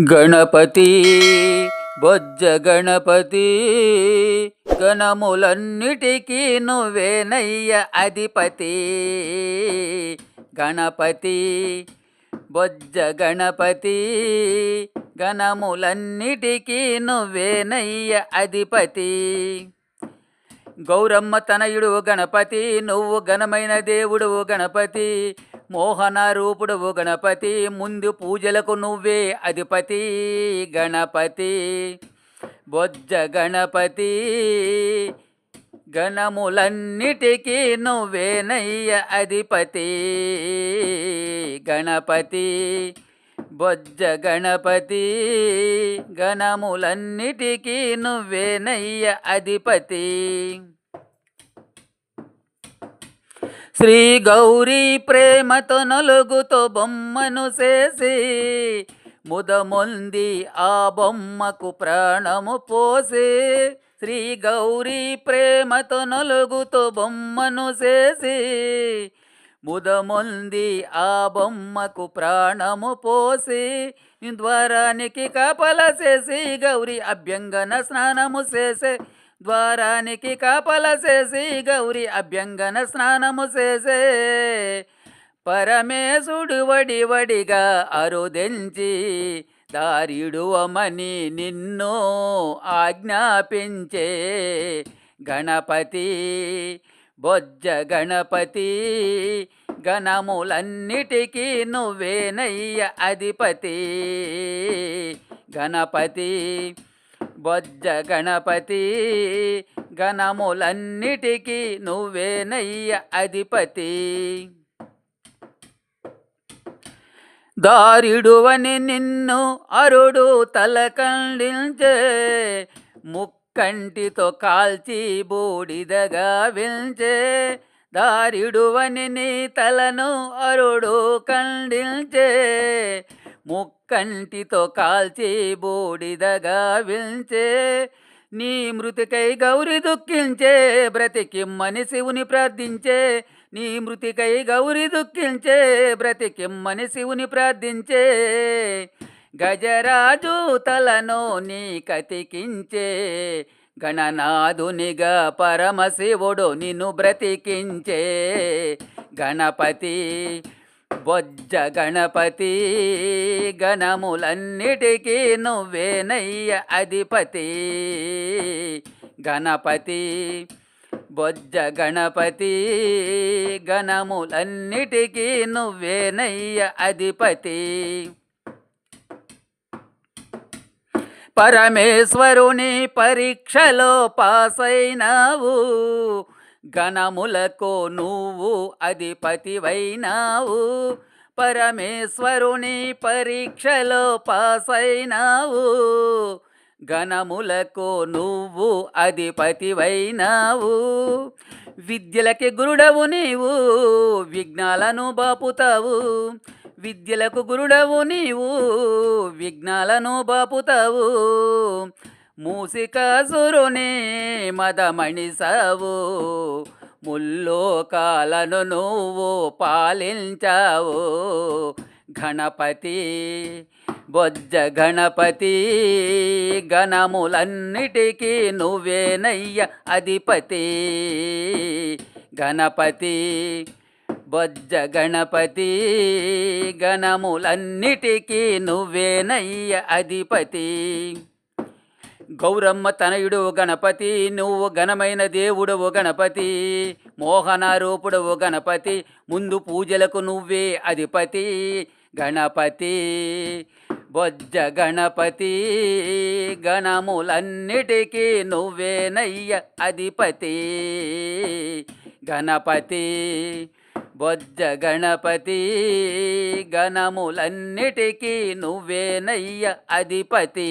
గణపతి బొజ్జ గణపతి గణములన్నిటికీ నువ్వేనయ్య అధిపతి. గణపతి బొజ్జ గణపతి గణములన్నిటికీ నువ్వేనయ్య అధిపతి. గౌరమ్మ తనయుడు గణపతి నువ్వు ఘనమైన దేవుడు గణపతి. మోహన రూపుడు గణపతి ముందు పూజలకు నువ్వే అధిపతి గణపతి. బొజ్జ గణపతి గణములన్నిటికీ నువ్వేనయ్య అధిపతి. గణపతి బొజ్జ గణపతి గణములన్నిటికీ నువ్వేనయ్య అధిపతి. శ్రీ గౌరీ ప్రేమతో నలుగుతో బొమ్మను చేసి ముదముంది ఆ బొమ్మకు ప్రాణము పోసి శ్రీ గౌరీ ప్రేమతో నలుగుతో బొమ్మను చేసి ముదముంది ఆ బొమ్మకు ప్రాణము పోసి ద్వారానికి కాపల చేసి గౌరీ అభ్యంగన స్నానము చేసే ద్వారానికి కాపల చేసి గౌరి అభ్యంగన స్నానము చేసే. పరమేశుడు వడి వడిగా అరుదెంచి దారిడువమని నిన్ను ఆజ్ఞాపించే. గణపతి బొజ్జ గణపతి గణములన్నిటికీ నువ్వేనయ్య అధిపతి. గణపతి బొజ్జ గణపతి గణములన్నిటికీ నువ్వేనయ్య అధిపతి. దారిడువని నిన్ను అరుడు తలకండించే ముక్కంటితో కాల్చి బూడిదగా విల్చే దారిడువని నీ తలను అరుడు ఖండించే ముక్కంటితో కాల్చి బూడిదగా విల్చే నీ మృతికై గౌరి దుఃఖించే బ్రతికిమ్మని శివుని ప్రార్థించే నీ మృతికై గౌరి దుఃఖించే బ్రతికిమ్మని శివుని ప్రార్థించే. గజరాజు తలను నీ కతికించే గణనాథునిగా పరమశివుడు నిన్ను బ్రతికించే. గణపతి బొజ్జ గణపతి గణములన్నిటికీ నువ్వేనయ్య అధిపతి. గణపతి బొజ్జ గణపతి గణములన్నిటికీ నువ్వేనయ్య అధిపతి. పరమేశ్వరుని పరీక్షలో పాసైనావు. గణములకు నువ్వు అధిపతివైనావు. పరమేశ్వరుని పరీక్షలో పాసైనావు. గణములకు నువ్వు అధిపతివైనావు. విద్యలకి గురుడవు నీవు విఘ్నాలను బాపుతావు. విద్యలకు గురుడవు నీవు విఘ్నాలను బాపుతావు. మూసికాసురుని మదమణిసావు ముల్లోకాలను నువ్వు పాలించావు. గణపతి బొజ్జ గణపతి గణములన్నిటికీ నువ్వేనయ్య అధిపతి. గణపతి బొజ్జ గణపతి గణములన్నిటికీ నువ్వేనయ్య అధిపతి. గౌరమ్మ తనయుడు గణపతి నువ్వు ఘనమైన దేవుడవు గణపతి మోహన రూపుడవు గణపతి ముందు పూజలకు నువ్వే అధిపతి గణపతి బొజ్జ గణపతి గణములన్నిటికీ నువ్వేనయ్య అధిపతి గణపతి. బొజ్జ గణపతి గణములన్నిటికీ నువ్వేనయ్య అధిపతి.